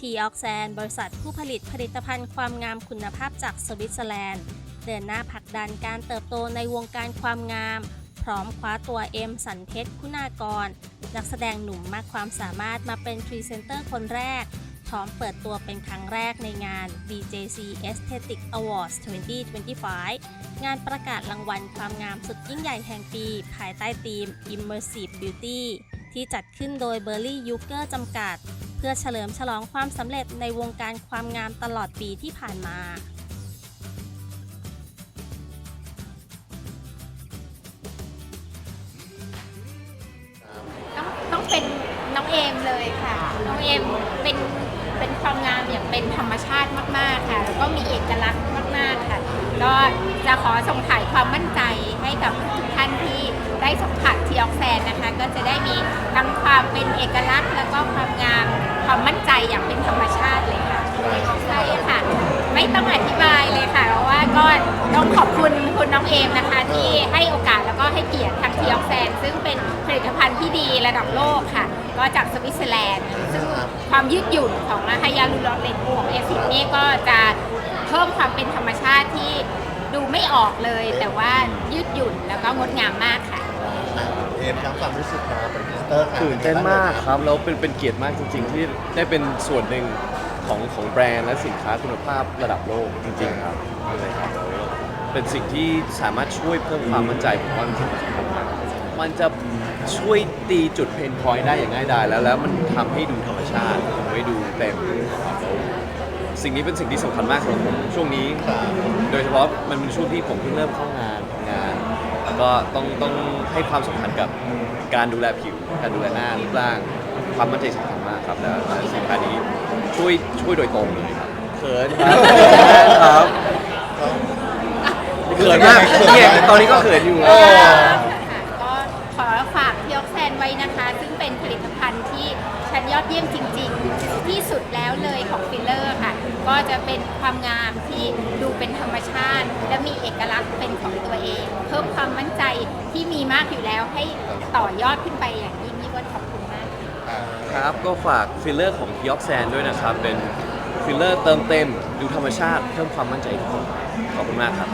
ทีออกแซน บริษัทผู้ผลิตผลิตภัณฑ์ความงามคุณภาพจากสวิตเซอร์แลนด์ เดินหน้าผลักดันการเติบโตในวงการความงาม พร้อมคว้าตัวเอ็มสันเพชรคุณากร นักแสดงหนุ่มมากความสามารถมาเป็นพรีเซนเตอร์คนแรก พร้อมเปิดตัวเป็นครั้งแรกในงาน BJC Aesthetic Awards 2025 งานประกาศรางวัลความงามสุดยิ่งใหญ่แห่งปี ภายใต้ธีม Immersive Beauty ที่จัดขึ้นโดย b e r l y y u g e r จำกัด พื่อเฉลิมฉลองความสำเร็จในวงการความงามตลอดปีที่ผ่านมา ต้องต้องเป็นน้องเอมเลยค่ะ น้องเอมเป็นเป็นความงามอย่างเป็นธรรมชาติมาก ๆ ค่ะ แล้วก็มีเอกลักษณ์มาก ๆ ค่ะ ก็จะขอส่งถ่ายความมั่นใจให้กับทุกท่านที่ได้สัมผัสทีออกแซนนะคะ ก็จะได้มีทั้งความเป็นเอกลักษณ์แล้วก็ความงามความ ต้องขอบคุณคุณน้องเอมนะคะ ที่ให้โอกาสแล้วก็ให้เกียรติทางทีออกแซนซึ่งเป็นผลิตภัณฑ์ที่ดีระดับโลกค่ะ ก็จากสวิตเซอร์แลนด์ ซึ่งความยืดหยุ่นของไฮยาลูรอนเลนบวกเอซิดนี่ก็จะเพิ่มความเป็นธรรมชาติที่ดูไม่ออกเลย แต่ว่ายืดหยุ่นแล้วก็งดงามมากค่ะ เอ็มครับความรู้สึกครับเป็นพรีเซนเตอร์ครับตื่นเต้นมากครับแล้วเป็นเป็นเกียรติมากจริง ๆ ที่ได้เป็นส่วนหนึ่ง ของของแบรนด์และสินค้าคุณภาพระดับโลกจริงๆครับเลยครับเป็นสิ่งที่สามารถช่วยเพิ่มความมั่นใจผมว่ามันสำคัญมากมันจะช่วยตีจุดเพนพอยต์ได้อย่างง่ายดายแล้วแล้วมันทำให้ดูธรรมชาติทำให้ดูเต็มครับสิ่งนี้เป็นสิ่งที่สำคัญมากสำหรับผมช่วงนี้ โดยเฉพาะมันเป็นช่วงที่ผมเพิ่งเริ่มเข้างานงาน ก็ต้องต้องให้ความสำคัญกับการดูแลผิว การดูแลหน้ารูปร่าง ความมั่นใจสำคัญมากครับแล้วสินค้านี้ ช่วยช่วยโดยตรงเลยครับเขินครับครับเขินมากเนี่ยตอนนี้ก็เขินอยู่ค่ะก็ขอฝากเทียกแซนไว้นะคะ ซึ่งเป็นผลิตภัณฑ์ที่ชั้นยอดเยี่ยมจริง ๆ ที่สุดแล้วเลยของฟิลเลอร์ค่ะ ก็จะเป็นความงามที่ดูเป็นธรรมชาติ และมีเอกลักษณ์เป็นของตัวเอง เพิ่มความมั่นใจที่มีมากอยู่แล้วให้ต่อยอดขึ้นไปอย่างยิ่ ก็ฝากฟิลเลอร์ของพิออกแซนด้วยนะครับ เป็นฟิลเลอร์เติมเต็ม ดูธรรมชาติเพิ่มความมั่นใจทุกคนขอบคุณมากครับ